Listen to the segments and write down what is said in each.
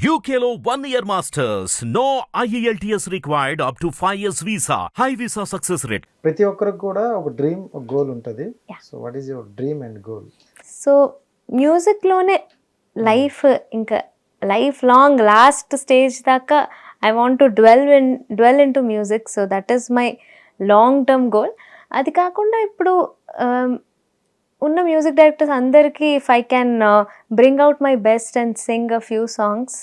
One year masters. No E IELTS required up to 5 years visa. High visa success rate. ప్రతి ఒక్కరికి కూడా ఒక dream ఒక goal ఉంటుంది Yeah. So what is your dream and goal so మ్యూజిక్లోనే life ఇంకా life long last stage దాకా I want to dwell in dwell in to music so that is my long term goal అది కాకుండా ఇప్పుడు um, ఉన్న music directors అందరికీ if I can bring out my best and sing a few songs.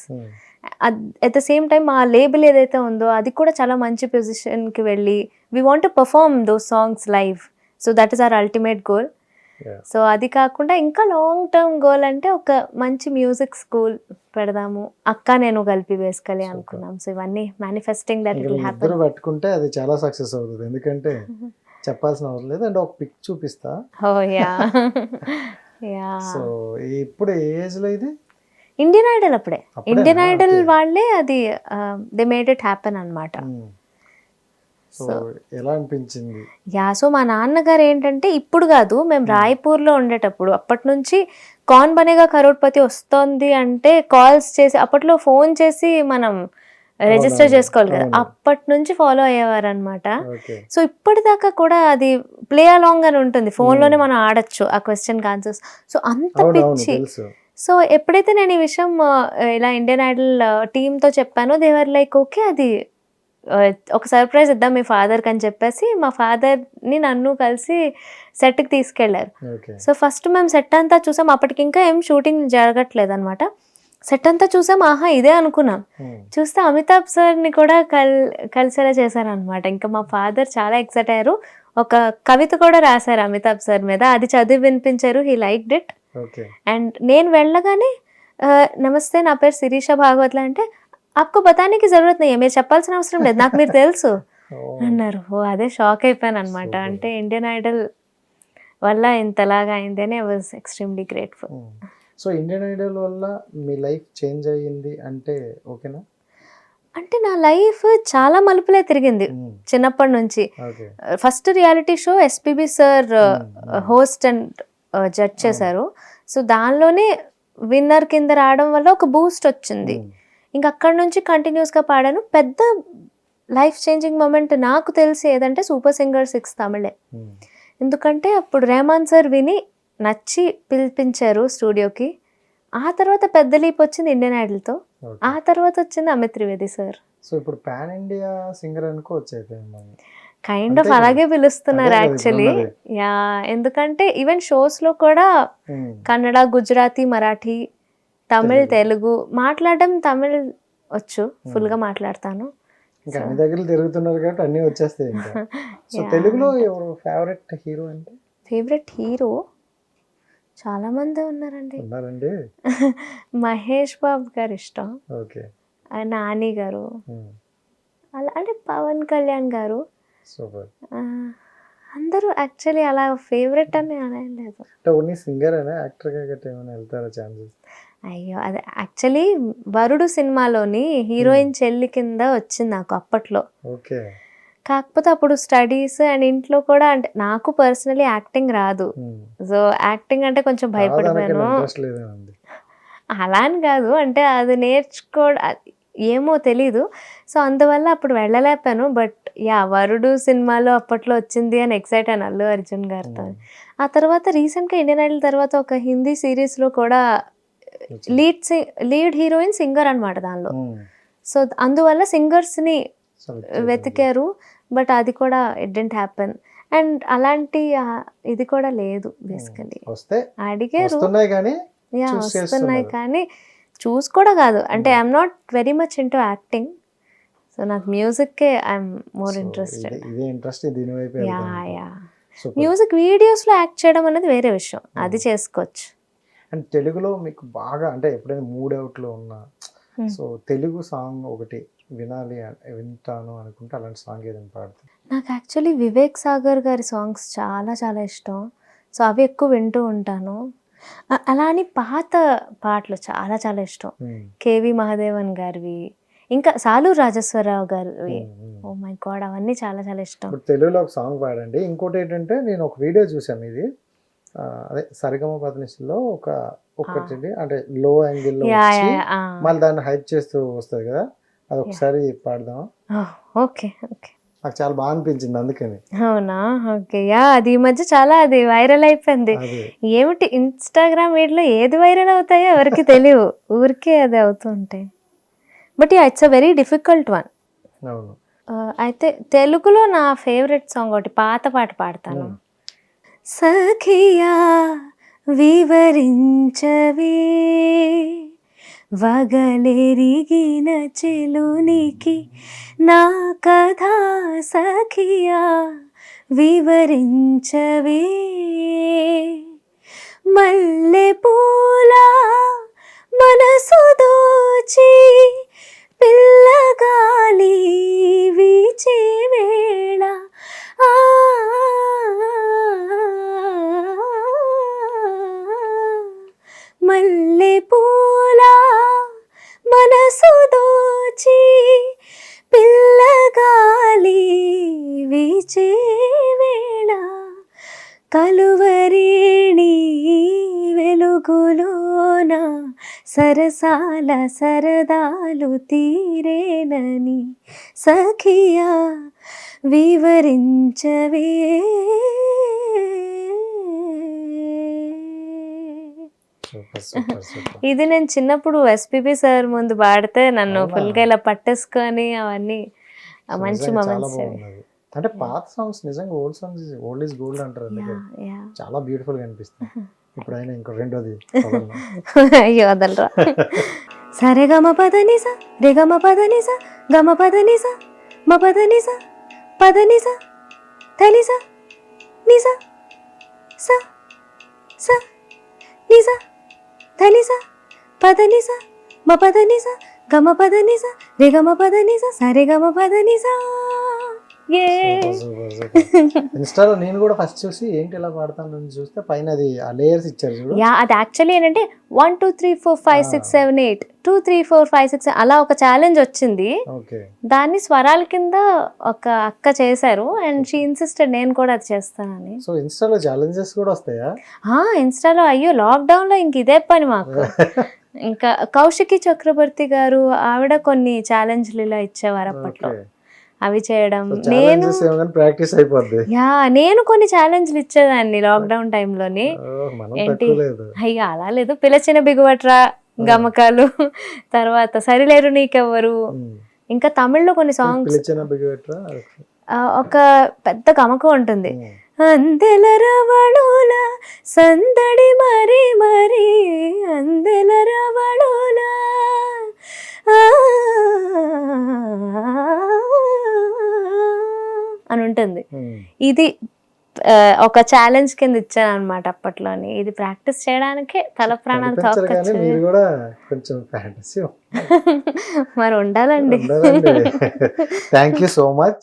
At the same time ఆ label ఏదైతే ఉందో అది కూడా చాలా మంచి పొజిషన్కి వెళ్ళి we want to perform those songs live so that is our ultimate goal so అది కాకుండా ఇంకా లాంగ్ టర్మ్ గోల్ అంటే ఒక మంచి మ్యూజిక్ స్కూల్ పెడదాము. అక్క నేను కలిపి వేసుకలి అనుకున్నాం. సో ఇవన్నీ మేనిఫెస్టింగ్ దట్ ఇట్ హ్యాపెన్ పెట్టుకుంటే అది చాలా సక్సెస్ అవుతుంది. ఎందుకంటే చెప్పాల్సిన అవసరం లేదు. అండ్ ఒక పిక్ చూపిస్తా. సో ఇప్పుడు ఏ ఏజ్లో ఇది? ఇండియన్ ఐడల్ అప్పుడే? Indian Idol. వాళ్ళే అది దే మేడ్ ఇట్ హ్యాపెన్ అనమాట సో ఎలా అనిపించింది? యా సో మా నాన్నగారు ఏంటంటే ఇప్పుడు కాదు మేము రాయ్పూర్లో ఉండేటప్పుడు అప్పటి నుంచి కాన్ బనేగా కరోడ్పతి వస్తోంది అంటే కాల్స్ చేసి అప్పట్లో ఫోన్ చేసి మనం రిజిస్టర్. చేసుకోవాలి కదా. అప్పటి నుంచి ఫాలో అయ్యేవారు అనమాట సో ఇప్పటిదాకా కూడా అది ప్లే అలాంగ్ అని ఉంటుంది. ఫోన్లోనే మనం ఆడొచ్చు ఆ క్వశ్చన్ ఆన్సర్స్ సో అంత పిచ్చి. సో ఎప్పుడైతే నేను ఈ విషయం ఇలా ఇండియన్ ఐడల్ టీంతో చెప్పానో దేవర్ లైక్ ఓకే అది ఒక సర్ప్రైజ్ ఇద్దాం మీ ఫాదర్కి అని చెప్పేసి మా ఫాదర్ని నన్ను కలిసి సెట్కి తీసుకెళ్ళారు. ఓకే. సో ఫస్ట్ మేము సెట్ అంతా చూసాం. అప్పటికి ఇంకా ఏం షూటింగ్ జరగట్లేదు అనమాట సెట్ అంతా చూసాం ఆహా ఇదే అనుకున్నాం. చూస్తే అమితాబ్ సార్ని కూడా కల్ కలిసేలా చేశారనమాట ఇంకా మా ఫాదర్ చాలా ఎక్సైట్ అయ్యారు. ఒక కవిత కూడా రాశారు అమితాబ్ సార్ మీద. అది చదివి వినిపించారు. హీ లైక్ డిట్ అండ్ నేను వెళ్ళగానే నమస్తే నా పేరు శిరీష భాగవత్ల అంటే ఆప్కు బతానికి జరూరత్ నయ్యే మీరు చెప్పాల్సిన అవసరం లేదు. నాకు మీరు తెలుసు. అన్నారు. ఓ అదే షాక్ అయిపోయాను అనమాట అంటే ఇండియన్ ఐడల్ వల్ల ఇంతలాగా అయింది అని I was extremely grateful so Indian Idol వల్ల మీ లైఫ్ చేంజ్ అయ్యింది అంటే ఓకేనా? అంటే నా లైఫ్ చాలా మలుపులే తిరిగింది చిన్నప్పటి నుంచి. First reality show SPB sir Hmm. Host and judge చేశారు. సో దానిలోనే విన్నర్ కింద రావడం వల్ల ఒక బూస్ట్ వచ్చింది. ఇంకా అక్కడి నుంచి కంటిన్యూస్గా పాడాను. పెద్ద లైఫ్ చేంజింగ్ మూమెంట్ నాకు తెలిసి ఏదంటే సూపర్ సింగర్ సిక్స్ తమిళే ఎందుకంటే అప్పుడు రెహమాన్ సార్ విని నచ్చి పిలిపించారు స్టూడియోకి ఆ తర్వాత పెద్ద లీప్ వచ్చింది ఇండియన్ ఐడల్తో ఆ తర్వాత వచ్చింది అమిత్ త్రివేది సార్ సో ఇప్పుడు పాన్ ఇండియా సింగర్ మిమ్మల్ని. Kind of. అలాగే పిలుస్తున్నారు యాక్చువల్లీ. యా ఎందుకంటే ఈవెన్ షోస్లో కూడా Hmm. కన్నడ గుజరాతీ మరాఠీ తమిళ్ తెలుగు. మాట్లాడడం తమిళ్ వచ్చు ఫుల్గా మాట్లాడతాను ఇంకా అన్ని దగ్గర తిరుగుతున్నారు కాబట్టి అన్ని వచ్చేస్తాయి ఇంకా సో. తెలుగులో ఎవరు ఫేవరెట్ హీరో అంటే ఫేవరెట్ హీరో చాలా మంది ఉన్నారండి. ఉన్నారండి? మహేష్ బాబు గారు ఇష్టం. ఓకే. నాని గారు. అలా అంటే పవన్ కళ్యాణ్ గారు. సూపర్. అందరూ యాక్చువల్లీ అలా ఫేవరెట్ అని అనలేదు. అంటే ఓన్లీ సింగర్ అయినా యాక్టర్గా ఏమైనా వెళ్తారా ఛాన్సెస్? అయ్యో అదే యాక్చువల్లీ వరుడు సినిమాలోని హీరోయిన్ చెల్లి కింద వచ్చింది నాకు అప్పట్లో. ఓకే. కాకపోతే అప్పుడు స్టడీస్ అండ్ ఇంట్లో కూడా అంటే నాకు పర్సనలీ యాక్టింగ్ రాదు. సో యాక్టింగ్ అంటే కొంచెం భయపడిపోయాను అలా అని కాదు. అంటే అది నేర్చుకో ఏమో తెలీదు. సో అందువల్ల అప్పుడు వెళ్ళలేపాను బట్ యా వరుడు సినిమాలో అప్పట్లో వచ్చింది అని ఎక్సైట్ అయ్యాను అల్లు అర్జున్ గారితో. ఆ తర్వాత రీసెంట్గా ఇండియన్ ఐడల్ తర్వాత ఒక హిందీ సిరీస్లో కూడా లీడ్ లీడ్ హీరోయిన్ సింగర్ అనమాట దానిలో. సో అందువల్ల సింగర్స్ని వెతికారు. బట్ అది కూడా ఇట్ డెంట్ హ్యాపెన్ అండ్ అలాంటి ఇది కూడా లేదు బేసికలీ వస్తే అడిగారు. వస్తున్నాయి కానీ చూస్ కూడా కాదు. అంటే I'm not very much into acting so నాకు మ్యూజిక్కే I'm more interested interest yeah yeah music వీడియోస్లో యాక్ట్ చేయడం అనేది వేరే విషయం. అది చేసుకోవచ్చు. అండ్ తెలుగులో మీకు బాగా అంటే ఎప్పుడైనా మూడ్ అవుట్లో ఉన్నా Hmm. సో తెలుగు సాంగ్ ఒకటి వినాలి వింటాను అనుకుంటే అలాంటి సాంగ్ ఏదైనా పాడుతుంది నాకు యాక్చువల్లీ వివేక్ సాగర్ గారి సాంగ్స్ చాలా చాలా ఇష్టం. సో అవి ఎక్కువ వింటూ ఉంటాను. అలా అని పాత పాటలు చాలా చాలా ఇష్టం. కేవి మహాదేవన్ గారివి ఇంకా సాలూరు రాజేశ్వరరావు గారివి. ఓ మై గాడ్ అవన్నీ చాలా చాలా ఇష్టం. ఇప్పుడు తెలుగులో ఒక సాంగ్ పాడండి. ఇంకోటి ఏంటంటే నేను ఒక వీడియో చూసాను ఇది. అదే సరిగమ పదనిశలో ఒక ఒకటి అంటే లో యాంగిల్లో యా వచ్చి యా యా మళ్ళీ దాన్ని హైప్ చేస్తూ వస్తుంది కదా. అది ఒకసారి పాడదాం ఓకే ఓకే. నాకు చాలా బాగా అనిపించింది అందుకని. అవునా? ఓకే యా అది ఈ మధ్య చాలా అది వైరల్ అయిపోయింది. ఏమిటి ఇన్స్టాగ్రామ్ వీటిలో ఏది వైరల్ అవుతాయో ఎవరికి తెలియవు. ఊరికే అది అవుతూ ఉంటాయి but yeah it's a very difficult one అవును. అయితే తెలుగులో నా ఫేవరెట్ సాంగ్ ఒకటి పాత పాట పాడతాను. సఖియా వివరించవే. వగలెరిగిన చెలునికి నా కథ సఖియా వివరించవే. మల్లె పూలా సరసాల సరదాలు తీరేనని సఖియా వివరించవే. ఇది నేను చిన్నప్పుడు ఎస్పీబి సార్ ముందు పాడితే నన్ను? ఫుల్గా ఇలా పట్టేసుకొని అవన్నీ మంచి మొమెంట్స్ అంటే పాత సాంగ్స్ నిజంగా old songs old is gold అంటారు చాలా బ్యూటిఫుల్గా అనిపిస్తుంది ఇప్పుడు అయినా ఇంకో రెండోది. అయ్యో వదలరా సరే గమ పద నిస రే గమ పద నిస గమ పద నిస మ పద నిస పద నిస తలిస నిస స స నిస తలిస పద నిస మ పద నిస గమ పద నిస రే గమ పద నిస సరే గమ పద నిస ఏ ఇన్స్టాలో నేను కూడా ఫస్ట్ చూసి ఏంటి ఇలా పాడతాను చూస్తే పైన అది ఆ లేయర్స్ ఇచ్చారు చూడు. యా అది యాక్చువల్లీ ఏంటంటే one two three four five six seven eight two three four five six అలా ఒక ఛాలెంజ్ వచ్చింది. దాన్ని స్వరాల కింద ఒక అక్క చేశారు అండ్ షీ ఇన్సిస్టెడ్ నేను కూడా అది చేస్తానని. సో ఇన్స్టాలో ఛాలెంజెస్ కూడా వస్తాయా? ఆ, ఇన్స్టాలో అయ్యో లాక్డౌన్లో ఇంక ఇదే పని మాకు. ఇంకా కౌశికి చక్రవర్తి గారు ఆవిడ కొన్ని ఛాలెంజ్లు ఇలా ఇచ్చేవారు అప్పట్లో. అవి చేయడం. నేను ప్రాక్టీస్ అయిపోద్ది. యా నేను కొన్ని ఛాలెంజ్లు ఇచ్చేదాన్ని లాక్డౌన్ టైంలోని ఏంటి? అయ్యో అలా లేదు. పిలచిన బిగువట్రా గమకాలు. తర్వాత సరిలేరు నీకెవ్వరు. ఇంకా తమిళ్ళో కొన్ని సాంగ్స్ ఒక పెద్ద గమకం ఉంటుంది. అందెల రవళుల సందడి మరి మరి. అందెల రవళుల. ఆ, అని ఉంటుంది ఇది ఒక ఛాలెంజ్ కింద ఇచ్చాను అనమాట అప్పట్లోని. ఇది ప్రాక్టీస్ చేయడానికే తల ప్రాణాలు కొంచెం మరి ఉండాలండి. Thank you so much